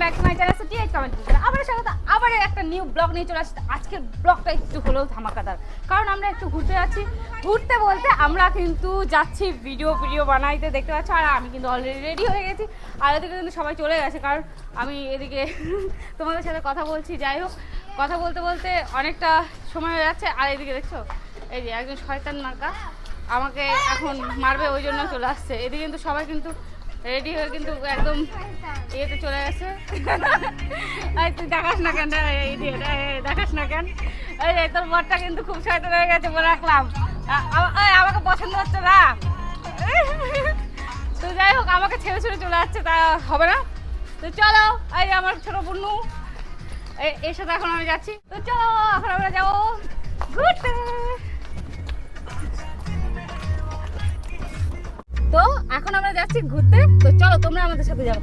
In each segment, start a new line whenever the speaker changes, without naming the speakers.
Back my channel so TH comment আবার স্বাগত আবার একটা নিউ ব্লগ নিয়ে চলে আসছি। আজকের ব্লগটা একটু হলেও ধামাকাদার, কারণ আমরা একটু ঘুরতে যাচ্ছি। ঘুরতে বলতে আমরা কিন্তু যাচ্ছি ভিডিও ভিডিও বানাইতে, দেখতে পাচ্ছ? আর আমি কিন্তু অলরেডি রেডি হয়ে গেছি। আর এদিকে কিন্তু সবাই চলে গেছে, কারণ আমি এদিকে তোমাদের সাথে কথা বলছি। যাই হোক, কথা বলতে বলতে অনেকটা সময় হয়ে যাচ্ছে। আর এদিকে দেখছ? এই যে একজন শয়তান মার্কা আমাকে এখন মারবে, ওই জন্য চলে আসছে। এদিকে কিন্তু সবাই কিন্তু রেডি হয়ে কিন্তু একদম ইয়েতে চলে গেছে। এই তুই দেখাস না কেন দেখাস না কেন? এই তোর বরটা কিন্তু খুব শয়তান হয়ে গেছে, বলে রাখলাম। আমাকে পছন্দ হচ্ছে না। তো যাই হোক, আমাকে ছেড়ে ছেড়ে চলে যাচ্ছে, তা হবে না। তো চলো, এই আমার ছোট বুন্নু। এ- এর সাথে এখন আমি যাচ্ছি। তো চলো, এখন আমরা যাব। যাচ্ছি ঘুরতে তো চলো তোমরা আমাদের সাথে যাব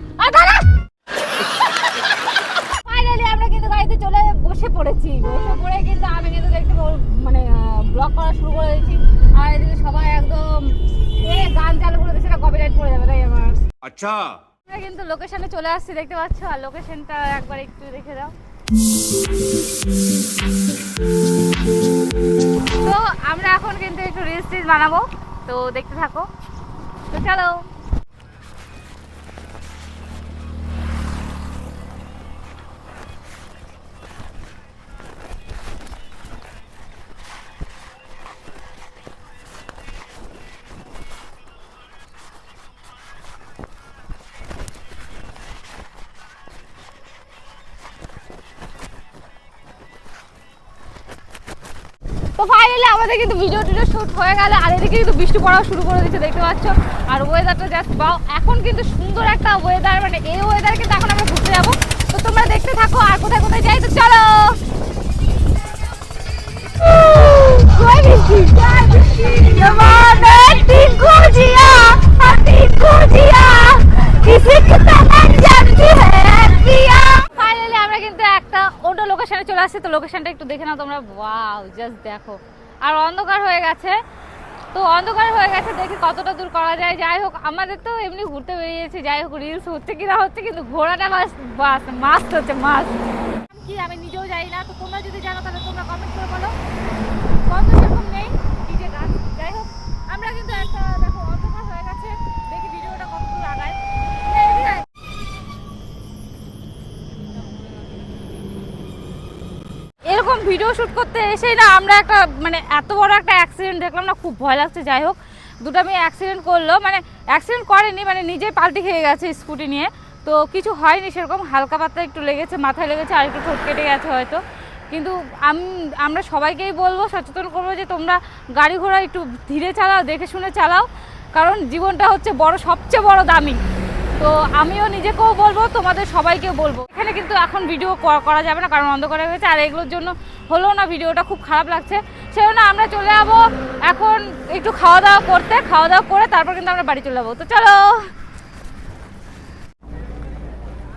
ফাইনালি আমরা কিন্তু গাড়িতে চলে বসে পড়েছি। বসে পড়ে কিন্তু আমি কিন্তু দেখতে মানে ব্লগ করা শুরু করে দিয়েছি। আর এদিকে সবাই একদম এ গান চালু করে দিয়েছে কপিরাইট পড়ে যাবে তাই আমার।
আচ্ছা।
আমরা কিন্তু লোকেশনে চলে আসছি দেখতে পাচ্ছ? আর লোকেশনটা একবার একটু দেখে দাও। তো আমরা এখন কিন্তু একটু রিলস বানাবো। তো দেখতে থাকো। তো চলো। তো ফাইনালি আমাদের কিন্তু ভিডিও টিডিও শ্যুট হয়ে গেল, আর এদিকে কিন্তু বৃষ্টি পড়াও শুরু করে দিচ্ছে দেখতে পাচ্ছ আর ওয়েদারটা জাস্ট বাও এখন কিন্তু সুন্দর একটা ওয়েদার মানে এই ওয়েদার কিন্তু এখন আমরা ঘুরতে যাব তো তোমরা দেখতে থাকো, আর কোথায় কোথায় যাই তো চলো বৃষ্টি? বৃষ্টি? চলে আসছে, তো লোকেশনটা একটু দেখে নাও তোমরা। ওয়াও জাস্ট দেখো। আর অন্ধকার হয়ে গেছে। তো অন্ধকার হয়ে গেছে, দেখি কতটা দূর করা যায়। যাই হোক, আমাদের তো এমনি ঘুরতে বেরিয়েছে। যাই হোক রিলস হচ্ছে কি না হচ্ছে কিন্তু ঘোড়াটা বাস মাস্ট হচ্ছে মাস্ট কি, আমি নিজেও যাই না, তো তোমরা যদি জানো, তাহলে তোমরা কমেন্ট করে বলো কত সেরকম নেই ডিজে গান যাই হোক আমরা কিন্তু একটা দেখো অন্ধকার হয়ে গেছে দেখি ভিডিওটা কত দূর আগায় এই, এদিকে আয়। এরকম ভিডিও শুট করতে এসেই না আমরা একটা মানে এত বড় একটা অ্যাক্সিডেন্ট দেখলাম না, খুব ভয় লাগছে, যাই হোক। দুটো মেয়ে অ্যাক্সিডেন্ট করল মানে অ্যাক্সিডেন্ট করেনি মানে নিজেই পাল্টি খেয়ে গেছে স্কুটি নিয়ে। তো কিছু হয়নি সেরকম, হালকা পাতলা একটু লেগেছে, মাথায় লেগেছে, আর একটু ঠোঁট কেটে গেছে হয়তো। কিন্তু আম, আমরা সবাইকেই বলব, সচেতন করব যে তোমরা গাড়ি ঘোড়া একটু ধীরে চালাও, দেখে শুনে চালাও। কারণ জীবনটা হচ্ছে বড়, সবচেয়ে বড় দামি। তো আমিও নিজেকেও বলব, তোমাদের সবাইকেও বলব। এখানে কিন্তু এখন ভিডিও করা যাবে না, কারণ অন্ধকার হয়ে গেছে আর এগুলোর জন্য হলো না ভিডিওটা খুব খারাপ লাগছে। সেজন্য আমরা চলে যাব এখন একটু খাওয়া দাওয়া করতে, খাওয়া দাওয়া করে তারপর কিন্তু আমরা বাড়ি চলে যাব। তো চলো।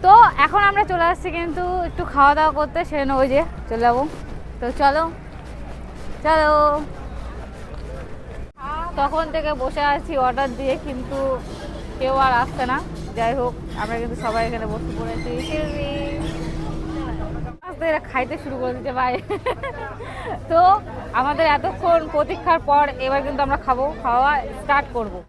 তো এখন আমরা চলে আসছি কিন্তু একটু খাওয়া দাওয়া করতে, সেজন্য ওই যে চলে যাব। তো চলো চলো। তখন থেকে বসে আছি অর্ডার দিয়ে, কিন্তু কেউ আর আসছে না। যাই হোক, আমরা কিন্তু সবাই এখানে বসে পড়েছি। এরা খাইতে শুরু করে দিতে ভাই। তো আমাদের এতক্ষণ প্রতীক্ষার পর এবার কিন্তু আমরা খাব, খাওয়া স্টার্ট করব।